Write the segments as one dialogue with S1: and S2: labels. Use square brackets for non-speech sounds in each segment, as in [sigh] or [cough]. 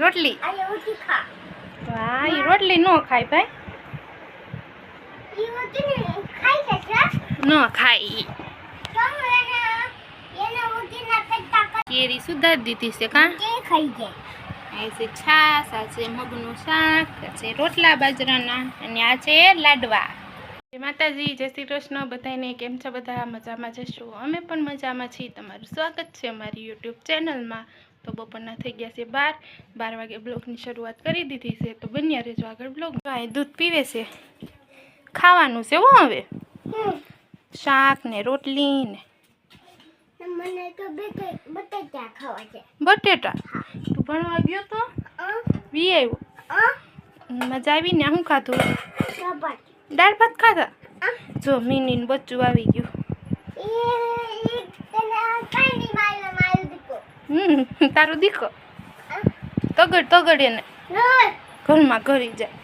S1: રોટલી. રોટલી ન ખાય ભાઈ.
S2: ન
S1: ખાય કેરી સુધારી દીધી છે કાં?
S2: ખાઈ જાય
S1: છે છાશ આ છે મગનું શાક આ છે રોટલા બાજરાના અને આ છે લાડવા. માતાજી જય શ્રી કૃષ્ણ બધાને કેમ છો? બધા મજામાં જશો? અમે પણ મજામાં છીએ. તમારું સ્વાગત છે અમારી યુટ્યુબ ચેનલમાં. તો બપોરના થઈ ગયા છે બાર. બાર વાગે બ્લોગની શરૂઆત કરી દીધી છે. તો બન્યા રહેજો આગળ બ્લોગ. આ દૂધ પીવે છે. ખાવાનું છે હો હવે. શાક ને રોટલી ને
S2: મને બટેટા ખાવા
S1: બટેટા? તું ભણવા ગયો તો? વી આવ્યો મજા આવીને શું ખાધું? દાળ ભાત. ખાધા? જો મીનીને બચ્ચું આવી ગયું
S2: એ ઈ તને કાઈ નહીં માર્યો માર્યો દીકો
S1: હમ તારું દીકો તગડ તગડ એને. ઘરમાં ઘરી જાય.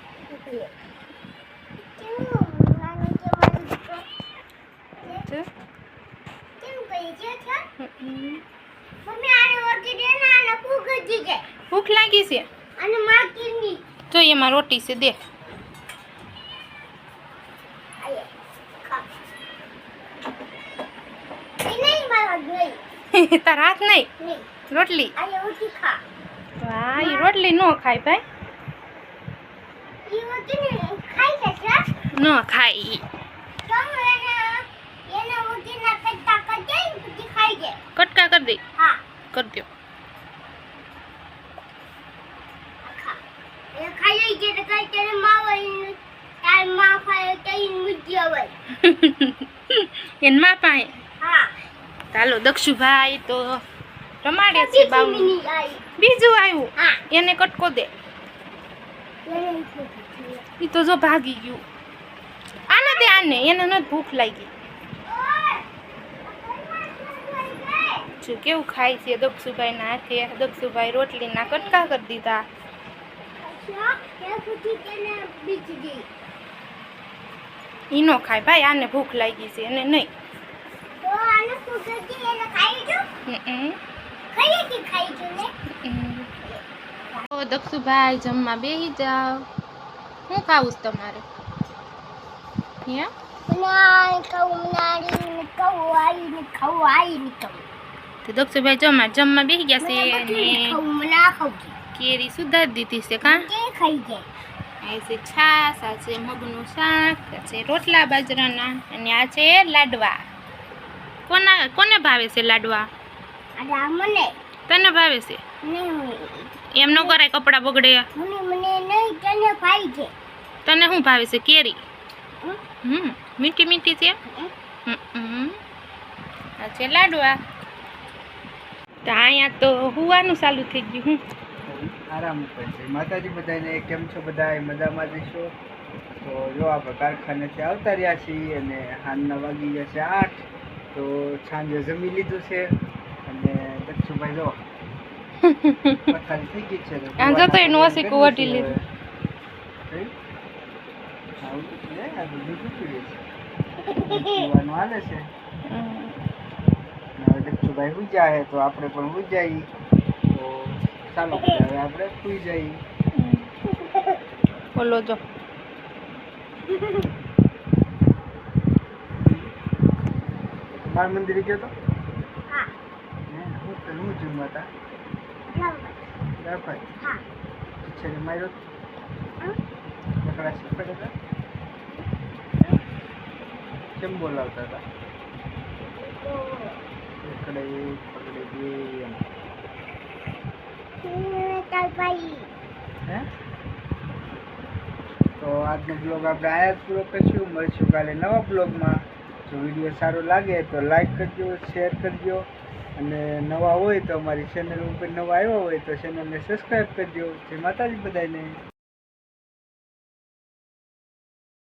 S1: ભૂખ લાગી છે? જો એમાં રોટી છે દે [laughs] તાર હાથ નહીં રોટલી? વાહ ઈ રોટલી નો ખાય ભાઈ. ન ખાય કટકા કરી દે કરી દો? એનમાં પાસે
S2: હા
S1: ચાલો દક્ષુભાઈ તો રમાડે છે બાવનું. બીજું આવ્યું. એને કટકો દે. એ તો જો ભાગી ગયું. આને દે આને એને નથી ભૂખ લાગી. જો કેવું ખાય છે દક્ષુભાઈના હાથે. દક્ષુભાઈ રોટલીના કટકા કરી દીધા. ઈનો ખાય. ભાઈ આને ભૂખ લાગી છે એને નહીં. દક્ષુભાઈ જમવા બેહી જાઓ. શું ખાવું છે તમારે દક્ષુભાઈ જમવા જમવા બેહી ગયા છે કેરી સુધારી દીધી છે કાં? આ છે છાશ આ છે મગનું શાક આ છે રોટલા બાજરાના અને આ છે લાડવા. કોના કોને ભાવે છે લાડવા?
S2: મને
S1: તને ભાવે છે? એમ ન કરાય કપડાં બગડે.
S2: મને મને નહીં તને ભાઈ છે.
S1: તને શું ભાવે છે? કેરી?
S2: હમ?
S1: હમ મીઠી મીઠી છે. આ છે લાડવા. તો અહીંયા તો હુવાનું ચાલુ થઈ ગયું હું
S3: આરામ ઉપર છે. માતાજી બધાને કેમ છો બધા મજામાં જશો તો જો આપણે કારખાનેથી આવતા રહ્યા છીએ અને હાલના વાગી ગયા છે આઠ. તો સાંજે જમી લીધું છે અને દક્ષુભાઈ જો પથારી થઈ ગઈ છે
S1: આ જો તો એનું
S3: પીવાનું
S1: ઓશીકું
S3: કર્યું
S1: વટી
S3: છે.
S1: લીધું.
S3: દક્ષુભાઈ સુઈ જાય તો આપણે પણ સુઈ તો ચાલો હવે આપણે સુઈ જઈએ.
S1: બોલો જો.
S3: બાળ મંદિરે ગયો તો?
S2: હા.
S3: હે, જમવા હતા. દાળ
S2: હા.
S3: માર્યો? લકડા શીખવાડ હતા કેમ બોલાવતા હતા
S2: તો?
S3: એકડે પકડે બે એમ. તો આજનો બ્લોગ આપણે આયા જ પૂરો કરશું. મળીશું કાલે નવા બ્લોગમાં જો વીડિયો સારો લાગે તો લાઈક કરજો શેર કરજો. અને નવા હોય તો અમારી ચેનલ ઉપર નવા આવ્યા હોય તો ચેનલને સબસ્ક્રાઈબ કરજો. જય માતાજી બધાને.